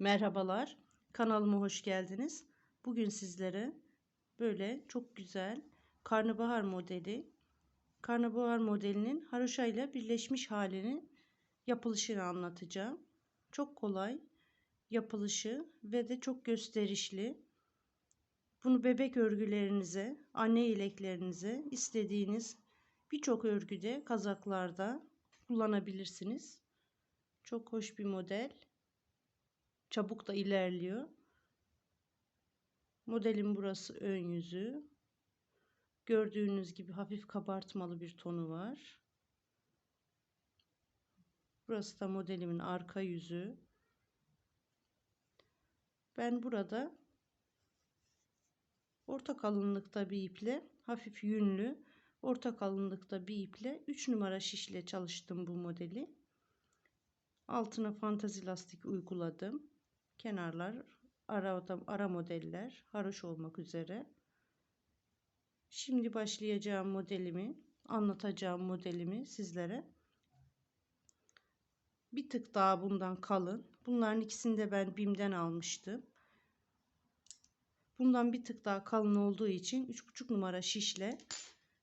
Merhabalar, kanalıma hoş geldiniz. Bugün sizlere böyle çok güzel karnabahar modeli, karnabahar modelinin haroşa ile birleşmiş halini yapılışını anlatacağım. Çok kolay yapılışı ve de çok gösterişli. Bunu bebek örgülerinize, anne yeleklerinize, istediğiniz birçok örgüde, kazaklarda kullanabilirsiniz. Çok hoş bir model çabuk da ilerliyor. Modelin burası ön yüzü. Gördüğünüz gibi hafif kabartmalı bir tonu var. Burası da modelimin arka yüzü. Ben burada orta kalınlıkta bir iple hafif yünlü orta kalınlıkta bir iple 3 numara şişle çalıştım bu modeli. Altına fantazi lastik uyguladım kenarlar ara, ara modeller haroş olmak üzere. Şimdi başlayacağım modelimi anlatacağım modelimi sizlere. Bir tık daha bundan kalın. Bunların ikisini de ben BİM'den almıştım. Bundan bir tık daha kalın olduğu için 3,5 numara şişle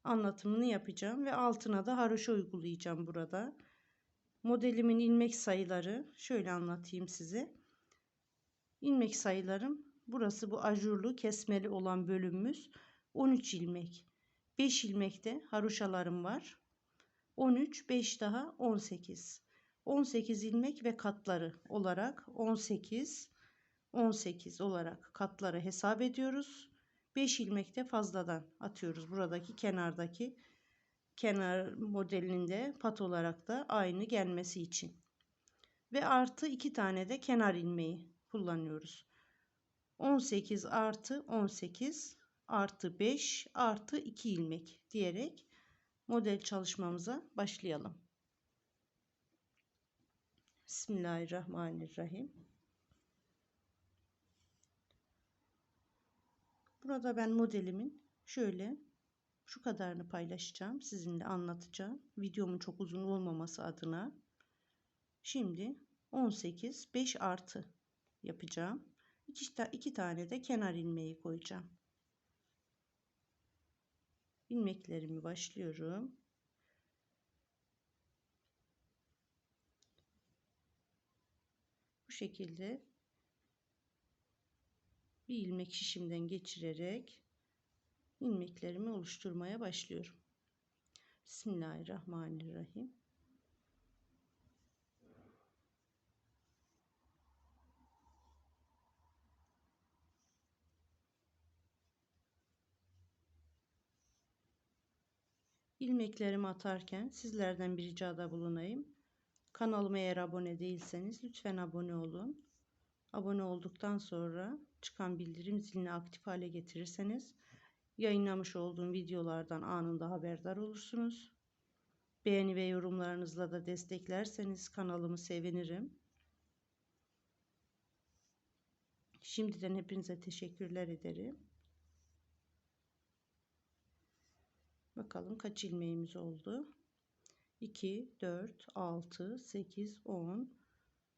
anlatımını yapacağım ve altına da haroşa uygulayacağım burada. Modelimin ilmek sayıları şöyle anlatayım size ilmek sayılarım. Burası bu ajurlu kesmeli olan bölümümüz. 13 ilmek. 5 ilmekte haroşalarım var. 13 5 daha 18 18 ilmek ve katları olarak 18 18 olarak katları hesap ediyoruz. 5 ilmekte fazladan atıyoruz. Buradaki kenardaki kenar modelinde pat olarak da aynı gelmesi için. Ve artı iki tane de kenar ilmeği kullanıyoruz. 18 artı 18 artı 5 artı 2 ilmek diyerek model çalışmamıza başlayalım. Bismillahirrahmanirrahim. Burada ben modelimin şöyle şu kadarını paylaşacağım. Sizinle anlatacağım. Videomun çok uzun olmaması adına. Şimdi 18 5 artı yapacağım. İki, iki tane de kenar ilmeği koyacağım. ilmeklerimi başlıyorum. Bu şekilde bir ilmek şişimden geçirerek ilmeklerimi oluşturmaya başlıyorum. Bismillahirrahmanirrahim. İlmeklerimi atarken sizlerden bir ricada bulunayım. Kanalıma eğer abone değilseniz lütfen abone olun. Abone olduktan sonra çıkan bildirim zilini aktif hale getirirseniz yayınlamış olduğum videolardan anında haberdar olursunuz. Beğeni ve yorumlarınızla da desteklerseniz kanalımı sevinirim. Şimdiden hepinize teşekkürler ederim. Bakalım kaç ilmeğimiz oldu. 2, 4, 6, 8, 10,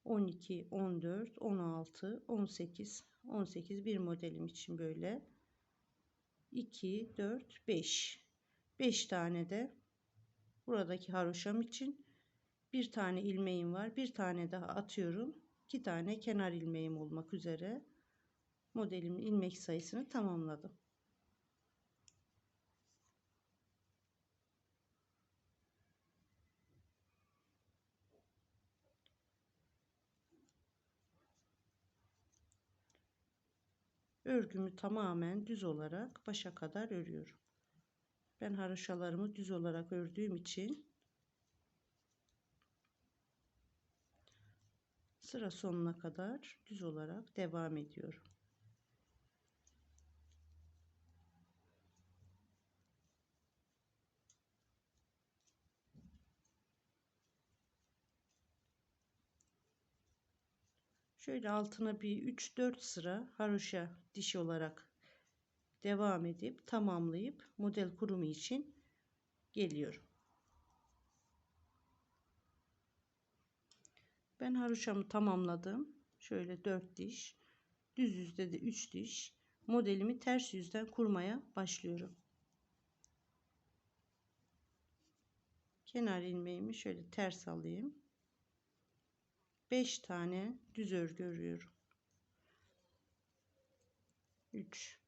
12, 14, 16, 18, 18 bir modelim için böyle. 2, 4, 5. 5 tane de buradaki haroşam için bir tane ilmeğim var. Bir tane daha atıyorum. 2 tane kenar ilmeğim olmak üzere modelimin ilmek sayısını tamamladım. Örgümü tamamen düz olarak başa kadar örüyorum. Ben haroşalarımı düz olarak ördüğüm için sıra sonuna kadar düz olarak devam ediyorum. Şöyle altına bir 3-4 sıra haroşa dişi olarak devam edip tamamlayıp model kurumu için geliyorum. Ben haroşamı tamamladım. Şöyle 4 diş. Düz yüzde de 3 diş. Modelimi ters yüzden kurmaya başlıyorum. Kenar ilmeğimi şöyle ters alayım. 5 tane düz örgü örüyorum. 3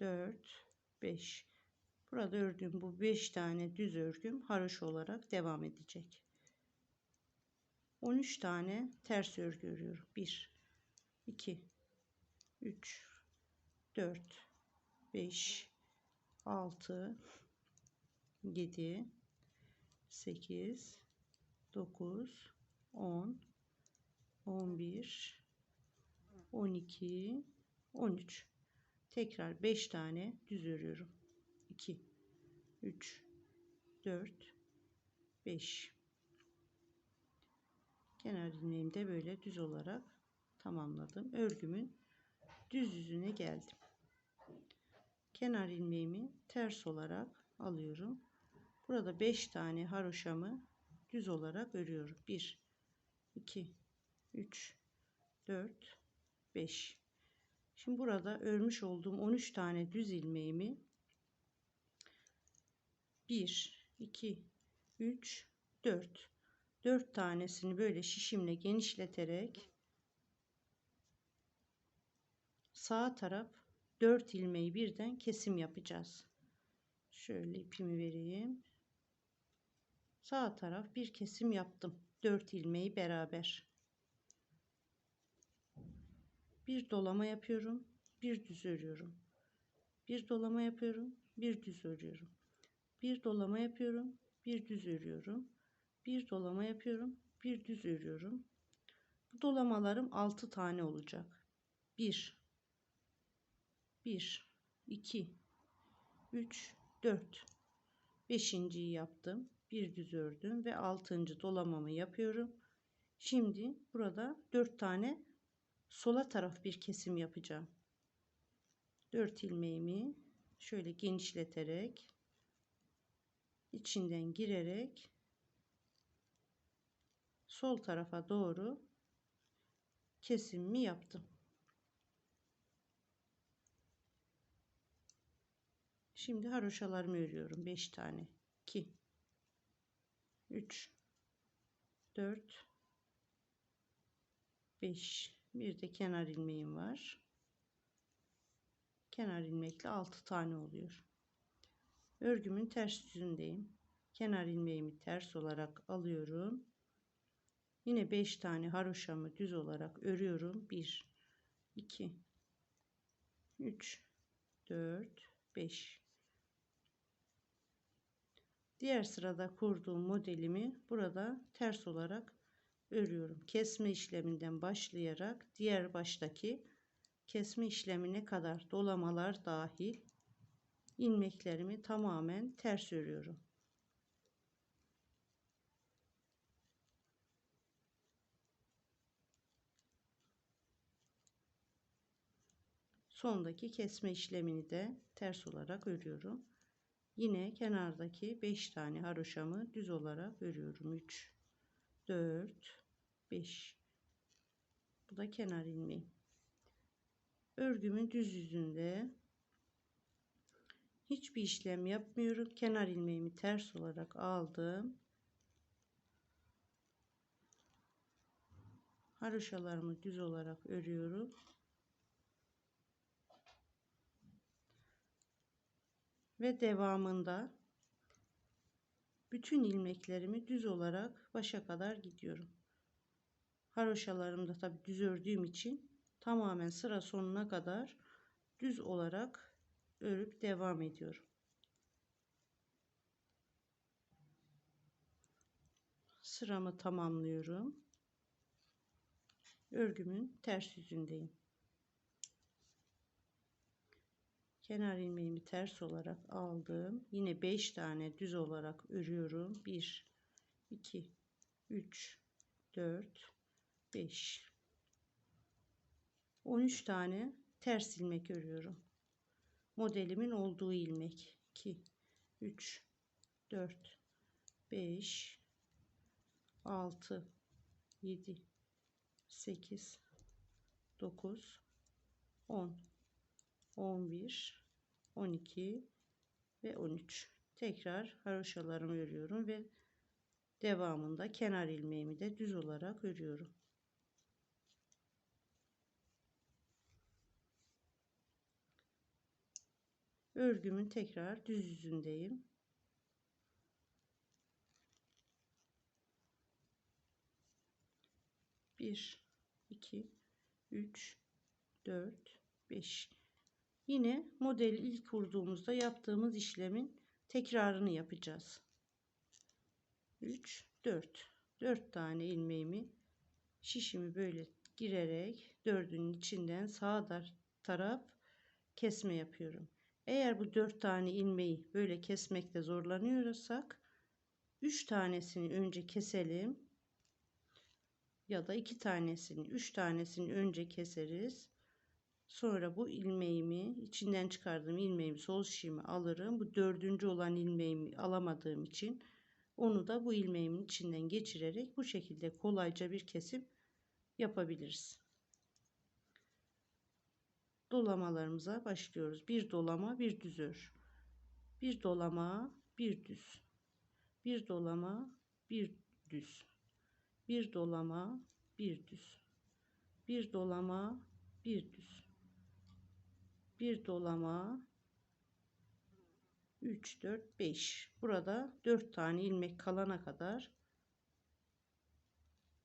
4 5 Burada ördüğüm bu 5 tane düz örgüm haroşa olarak devam edecek. 13 tane ters örgü örüyorum. 1 2 3 4 5 6 7 8 9 10 11 12 13 tekrar 5 tane düz örüyorum. 2 3 4 5 kenar ilmeğimi de böyle düz olarak tamamladım. Örgümün düz yüzüne geldim. Kenar ilmeğimi ters olarak alıyorum. Burada 5 tane haroşamı düz olarak örüyorum. 1 2 3 4 5 şimdi burada örmüş olduğum 13 tane düz ilmeğimi 1 2 3 4 4 tanesini böyle şişimle genişleterek sağ taraf 4 ilmeği birden kesim yapacağız. Şöyle ipimi vereyim. Sağ taraf bir kesim yaptım. 4 ilmeği beraber. Bir dolama yapıyorum. Bir düz örüyorum. Bir dolama yapıyorum. Bir düz örüyorum. Bir dolama yapıyorum. Bir düz örüyorum. Bir dolama yapıyorum. Bir düz örüyorum. Bu dolamalarım 6 tane olacak. 1 1 2 3 4 5.yi yaptım. Bir düz ördüm ve 6. dolamamı yapıyorum. Şimdi burada 4 tane sola taraf bir kesim yapacağım. 4 ilmeğimi şöyle genişleterek içinden girerek sol tarafa doğru kesimimi yaptım. Şimdi haroşalarımı örüyorum 5 tane. 2 3 4 5 bir de kenar ilmeğim var. Kenar ilmekle 6 tane oluyor. Örgümün ters yüzündeyim. Kenar ilmeğimi ters olarak alıyorum. Yine 5 tane haroşamı düz olarak örüyorum. 1 2 3 4 5 Diğer sırada kurduğum modelimi burada ters olarak örüyorum. Kesme işleminden başlayarak diğer baştaki kesme işlemine kadar dolamalar dahil ilmeklerimi tamamen ters örüyorum. Sondaki kesme işlemini de ters olarak örüyorum. Yine kenardaki 5 tane haroşamı düz olarak örüyorum. 3 4 5 Bu da kenar ilmeği. Örgümün düz yüzünde hiçbir işlem yapmıyorum. Kenar ilmeğimi ters olarak aldım. Haroşalarımı düz olarak örüyorum. ve devamında bütün ilmeklerimi düz olarak başa kadar gidiyorum. Haroşalarımda tabi düz ördüğüm için tamamen sıra sonuna kadar düz olarak örüp devam ediyorum. Sıramı tamamlıyorum. Örgümün ters yüzündeyim. kenar ilmeğimi ters olarak aldım. Yine 5 tane düz olarak örüyorum. 1 2 3 4 5 13 tane ters ilmek örüyorum. Modelimin olduğu ilmek. 2 3 4 5 6 7 8 9 10 11 12 ve 13 tekrar haroşalarımı örüyorum ve devamında kenar ilmeğimi de düz olarak örüyorum örgümün tekrar düz yüzündeyim. Bir iki üç dört beş. Yine modeli ilk kurduğumuzda yaptığımız işlemin tekrarını yapacağız. 3 4 4 tane ilmeğimi şişimi böyle girerek dördünün içinden sağ taraf kesme yapıyorum eğer bu dört tane ilmeği böyle kesmekte zorlanıyorsak üç tanesini önce keselim ya da iki tanesini üç tanesini önce keseriz. Sonra bu ilmeğimi içinden çıkardığım ilmeğimi sol şişimi alırım. Bu dördüncü olan ilmeğimi alamadığım için onu da bu ilmeğimin içinden geçirerek bu şekilde kolayca bir kesim yapabiliriz dolamalarımıza başlıyoruz. Bir dolama, bir düz ör. Bir dolama, bir düz. Bir dolama, bir düz. Bir dolama, bir düz. Bir dolama, bir düz. Bir dolama 3 4 5. Burada 4 tane ilmek kalana kadar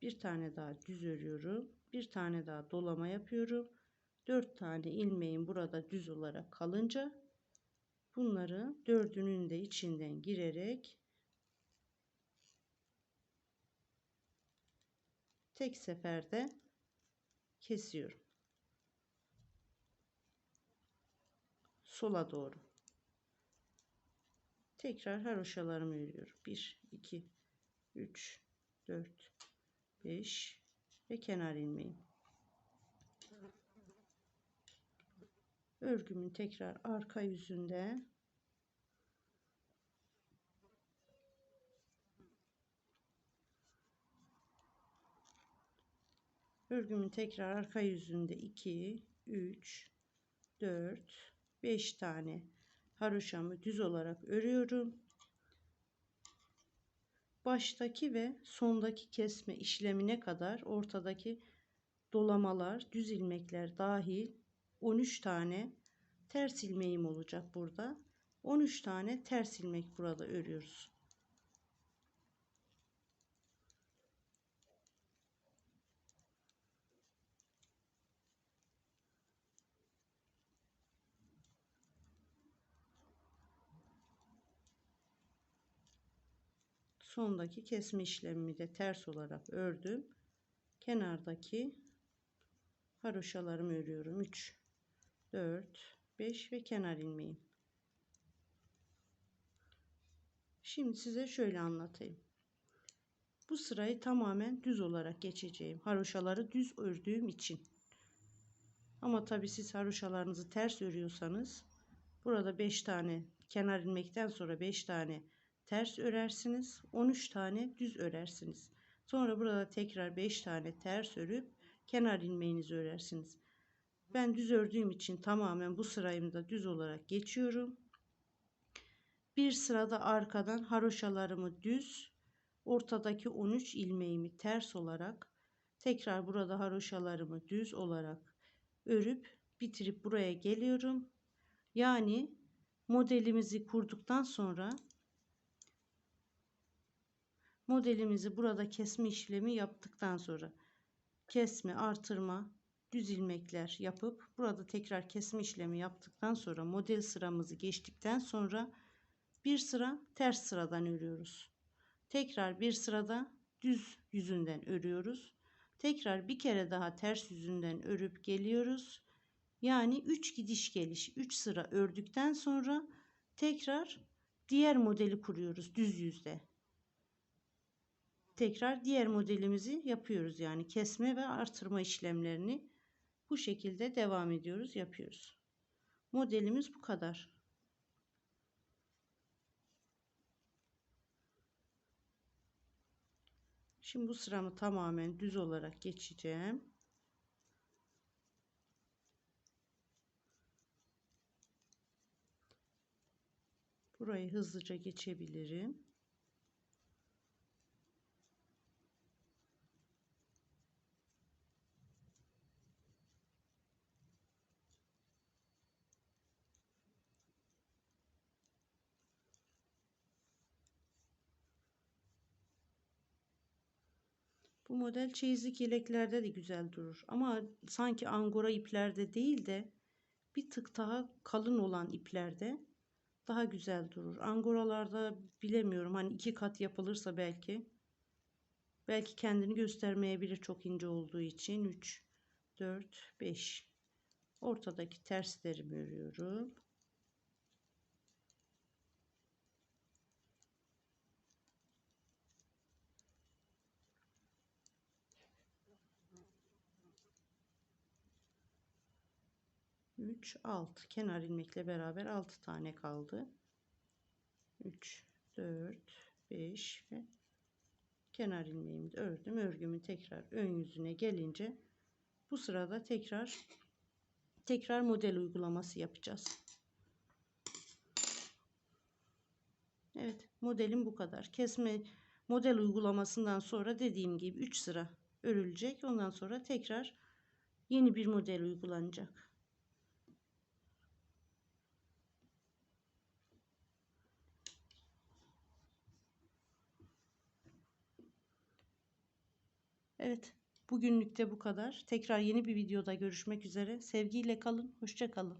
bir tane daha düz örüyorum. Bir tane daha dolama yapıyorum 4 tane ilmeğin burada düz olarak kalınca bunları dördünün de içinden girerek tek seferde kesiyorum. Sola doğru. Tekrar haroşalarımı örüyorum. 1 2 3 4 5 ve kenar ilmeğim. Örgümün tekrar arka yüzünde. Örgümün tekrar arka yüzünde 2 3 4 5 tane haroşamı düz olarak örüyorum. Baştaki ve sondaki kesme işlemine kadar ortadaki dolamalar düz ilmekler dahil 13 tane ters ilmeğim olacak burada. 13 tane ters ilmek burada örüyoruz. sondaki kesme işlemimi de ters olarak ördüm. Kenardaki haroşalarımı örüyorum. 3 4 5 ve kenar ilmeğim. Şimdi size şöyle anlatayım. Bu sırayı tamamen düz olarak geçeceğim. Haroşaları düz ördüğüm için. Ama tabi siz haroşalarınızı ters örüyorsanız burada 5 tane kenar ilmekten sonra 5 tane ters örersiniz. 13 tane düz örersiniz. Sonra burada tekrar 5 tane ters örüp kenar ilmeğinizi örersiniz. Ben düz ördüğüm için tamamen bu sırayımda düz olarak geçiyorum. Bir sırada arkadan haroşalarımı düz, ortadaki 13 ilmeğimi ters olarak tekrar burada haroşalarımı düz olarak örüp bitirip buraya geliyorum. Yani modelimizi kurduktan sonra modelimizi burada kesme işlemi yaptıktan sonra kesme artırma düz ilmekler yapıp burada tekrar kesme işlemi yaptıktan sonra model sıramızı geçtikten sonra bir sıra ters sıradan örüyoruz. Tekrar bir sırada düz yüzünden örüyoruz. Tekrar bir kere daha ters yüzünden örüp geliyoruz. Yani 3 gidiş geliş 3 sıra ördükten sonra tekrar diğer modeli kuruyoruz düz yüzde. Tekrar diğer modelimizi yapıyoruz yani kesme ve artırma işlemlerini bu şekilde devam ediyoruz, yapıyoruz. Modelimiz bu kadar. Şimdi bu sıramı tamamen düz olarak geçeceğim. Burayı hızlıca geçebilirim. Bu model çeyizlik yeleklerde de güzel durur. Ama sanki angora iplerde değil de bir tık daha kalın olan iplerde daha güzel durur. Angoralarda bilemiyorum hani iki kat yapılırsa belki belki kendini göstermeyebilir çok ince olduğu için 3 4 5 ortadaki terslerimi örüyorum. Üç, altı. Kenar ilmekle beraber altı tane kaldı. Üç, dört, beş ve kenar ilmeğimi de ördüm. Örgümün tekrar ön yüzüne gelince bu sırada tekrar tekrar model uygulaması yapacağız. Evet modelim bu kadar. Kesme model uygulamasından sonra dediğim gibi 3 sıra örülecek. Ondan sonra tekrar yeni bir model uygulanacak. Evet, bugünlük de bu kadar. Tekrar yeni bir videoda görüşmek üzere. Sevgiyle kalın, hoşça kalın.